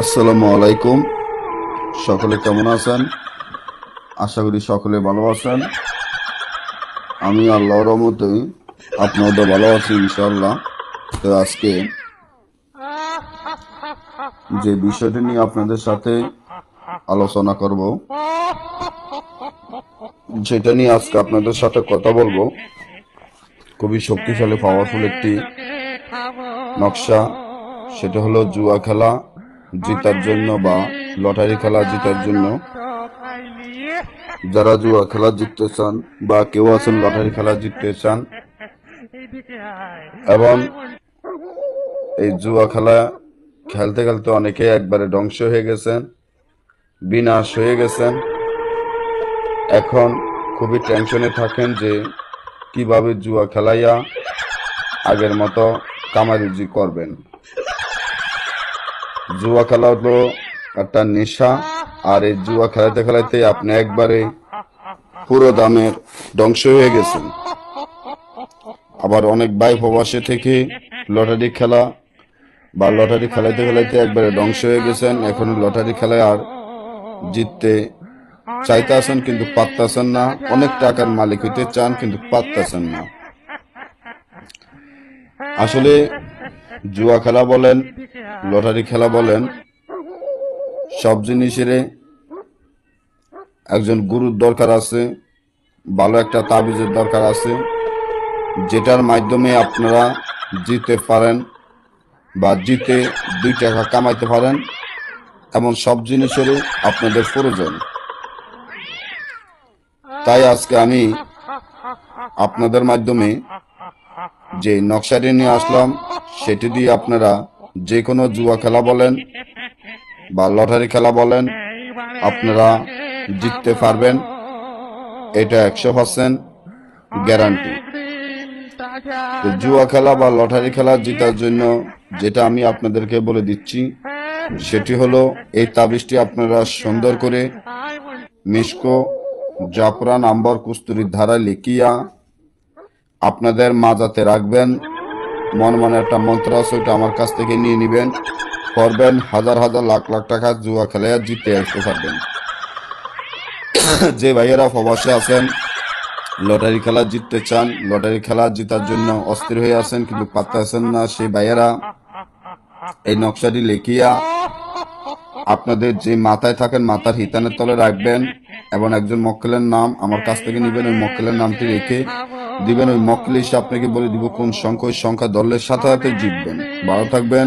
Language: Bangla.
আসসালামু আলাইকুম। সকলে কেমন আছেন? আশা করি সকলে ভালো আছেন। আমি আল্লাহর রহমতে আপনাদের ভালো আছি ইনশাআল্লাহ। তো আজকে যে বিষয়টি নিয়ে আপনাদের সাথে আলোচনা করব যেটা নিয়ে আজকে আপনাদের সাথে কথা বলব। খুবই শক্তিশালী পাওয়ারফুল একটি নকশা। সেটা হলো জুয়া খেলা। জিতার জন্য বা লটারি খেলা জিতার জন্য যারা জুয়া খেলা জিততে চান বা কেউ আছেন লটারি খেলা জিততে চান, এবং এই জুয়া খেলা খেলতে খেলতে অনেকে একবারে ধ্বংস হয়ে গেছেন, বিনাশ হয়ে গেছেন। এখন খুবই টেনশনে থাকেন যে কীভাবে জুয়া খেলাইয়া আগের মতো কামারুজি করবেন। জুয়া খেলা হলো একটা নেশা, আর এই জুয়া খেলাতে খেলাতে আপনি একবারে পুরো দামের ধ্বংস হয়ে গেছেন। আবার অনেক ভাই প্রবাসে থেকে লটারি খেলা বা লটারি খেলাইতে খেলাইতে একবারে ধ্বংস হয়ে গেছেন। এখন লটারি খেলায় আর জিততে চাইতে আছেন কিন্তু পারতেছেন না। অনেক টাকার মালিক হইতে চান কিন্তু পারতেছেন না। আসলে জুয়া খেলা বলেন, লটারি খেলা বলেন, সব জিনিসের একজন গুরুর দরকার আছে, ভালো একটা তাবিজের দরকার আছে। যেটার মাধ্যমে আপনারা জিতে পারেন বা জিতে দুই টাকা কামাইতে পারেন, এমন সব জিনিসেরই আপনাদের প্রয়োজন। তাই আজকে আমি আপনাদের মাধ্যমে যে নকশাটি নিয়ে আসলাম, সেটি দিয়ে আপনারা যে কোনো জুয়া খেলা বলেন বা লটারি খেলা বলেন, আপনারা জিততে পারবেন। এটা একশো পার্সেন্ট গ্যারান্টি। জুয়া খেলা বা লটারি খেলা জেতার জন্য যেটা আমি আপনাদেরকে বলে দিচ্ছি, সেটি হলো এই তাবিজটি আপনারা সুন্দর করে মিসকো জাফরান আম্বর কুস্তুরির ধারা লিখিয়া আপনাদের মাজাতে রাখবেন। মন মনে একটা মন্ত্র আছে, ওইটা আমার কাছ থেকে নিয়ে নেবেন। করবেন হাজার হাজার লাখ লাখ টাকা জুয়া খেলে জিতে আসতে পারবেন। যে ভাইয়েরা প্রবাসে আছেন, লটারি খেলা জিততে চান, লটারি খেলা জিতার জন্য অস্থির হয়ে আছেন, কিন্তু পারতেছেন না, সেই ভাইয়েরা, এই নকশাটি লেখিয়া আপনাদের যে মাথায় থাকেন, মাথার হিতানের তলে রাখবেন এবং একজন মক্কেলের নাম আমার কাছ থেকে নেবেন, ওই মক্কেলের নামটি রেখে দিবেন ওই মক্কেল আপনাকে বলে দিব কোন সংখ্যা, ওই সংখ্যা দলের সাথে সাথে জিতবেন। ভালো থাকবেন।